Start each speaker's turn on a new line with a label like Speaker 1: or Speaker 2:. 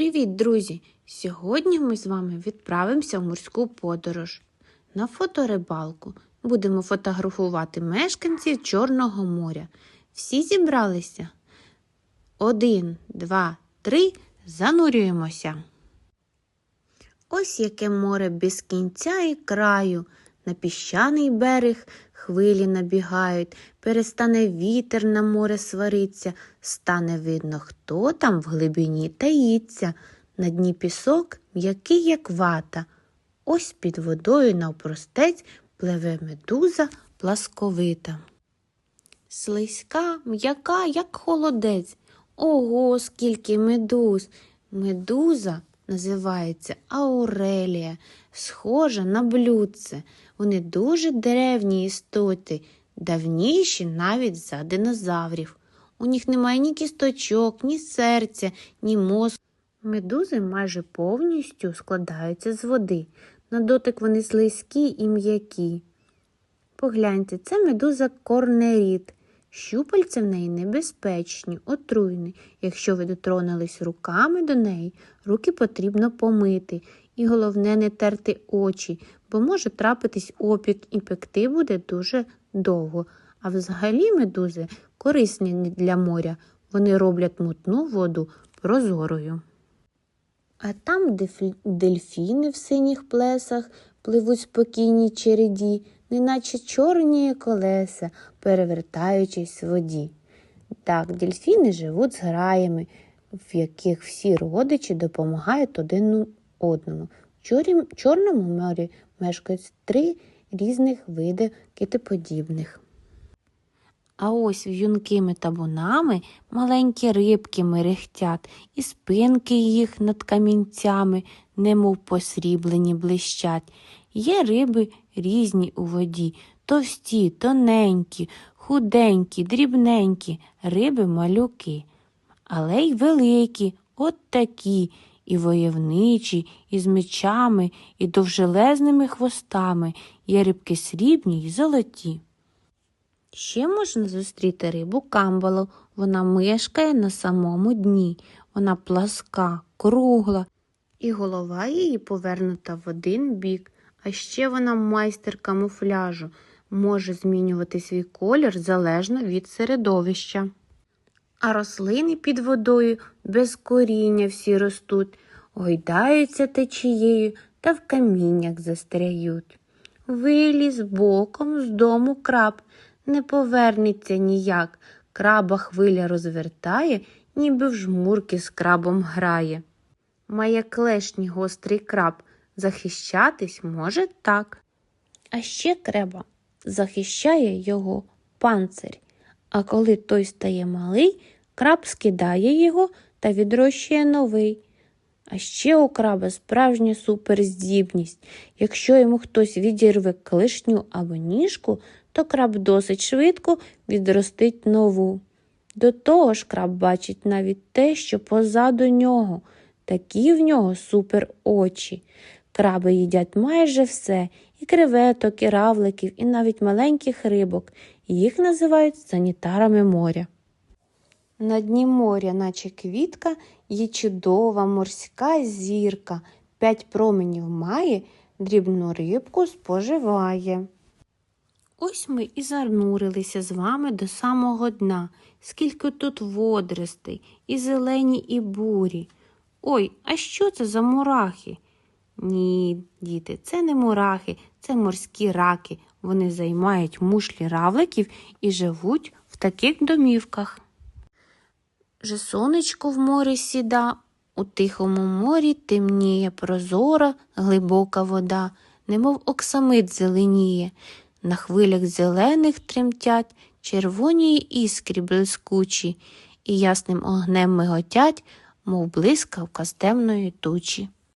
Speaker 1: Привіт, друзі! Сьогодні ми з вами відправимося в морську подорож. На фоторибалку будемо фотографувати мешканців Чорного моря. Всі зібралися? Один, два, три. Занурюємося. Ось яке море без кінця і краю. На піщаний берег хвилі набігають, перестане вітер на море свариться, стане видно, хто там в глибині таїться. На дні пісок м'який, як вата. Ось під водою навпростець пливе медуза пласковита. Слизька, м'яка, як холодець. Ого, скільки медуз. Медуза називається Аурелія, схожа на блюдце. Вони дуже древні істоти, давніші навіть за динозаврів. У них немає ні кісточок, ні серця, ні мозку. Медузи майже повністю складаються з води. На дотик вони слизькі і м'які. Погляньте, це медуза корнеріт. Щупальця в неї небезпечні, отруйні. Якщо ви дотронулись руками до неї, руки потрібно помити. І головне не терти очі, бо може трапитись опік і пекти буде дуже довго. А взагалі медузи корисні для моря. Вони роблять мутну воду прозорою. А там дельфіни в синіх плесах пливуть спокійні череді, неначе чорні колеса, перевертаючись в воді. Так, дельфіни живуть з граями, в яких всі родичі допомагають один одному. В Чорному морі мешкають три різних види китоподібних. А ось в'юнкими табунами маленькі рибки мерехтять, і спинки їх над камінцями, немов посріблені блищать. Є риби різні у воді, товсті, тоненькі, худенькі, дрібненькі, риби малюки. Але й великі, от такі, і войовничі, і з мечами, і довжелезними хвостами, є рибки срібні й золоті. Ще можна зустріти рибу камбалу. Вона мешкає на самому дні. Вона пласка, кругла, і голова її повернута в один бік. А ще вона майстер камуфляжу, може змінювати свій колір залежно від середовища. А рослини під водою без коріння всі ростуть, гойдаються течією та в каміннях застряють. Виліз боком з дому краб, не повернеться ніяк. Краба хвиля розвертає, ніби в жмурки з крабом грає. Має клешні гострий краб, захищатись може так. А ще креба захищає його панцир. А коли той стає малий, краб скидає його та відрощує новий. А ще у краба справжня суперздібність. Якщо йому хтось відірве клешню або ніжку, то краб досить швидко відростить нову. До того ж краб бачить навіть те, що позаду нього. Такі в нього супер очі. Краби їдять майже все і креветок, і равликів, і навіть маленьких рибок. Їх називають санітарами моря. На дні моря, наче квітка, є чудова морська зірка. П'ять променів має, дрібну рибку споживає. Ось ми і занурилися з вами до самого дна. Скільки тут водоростей, і зелені, і бурі. Ой, а що це за мурахи? Ні, діти, це не мурахи, це морські раки. Вони займають мушлі равликів і живуть в таких домівках. Же сонечко в морі сіда, у тихому морі темніє прозора, глибока вода, немов оксамит зеленіє. На хвилях зелених тремтять червоні іскрі блискучі, і ясним огнем миготять, мов блискавка з темної тучі.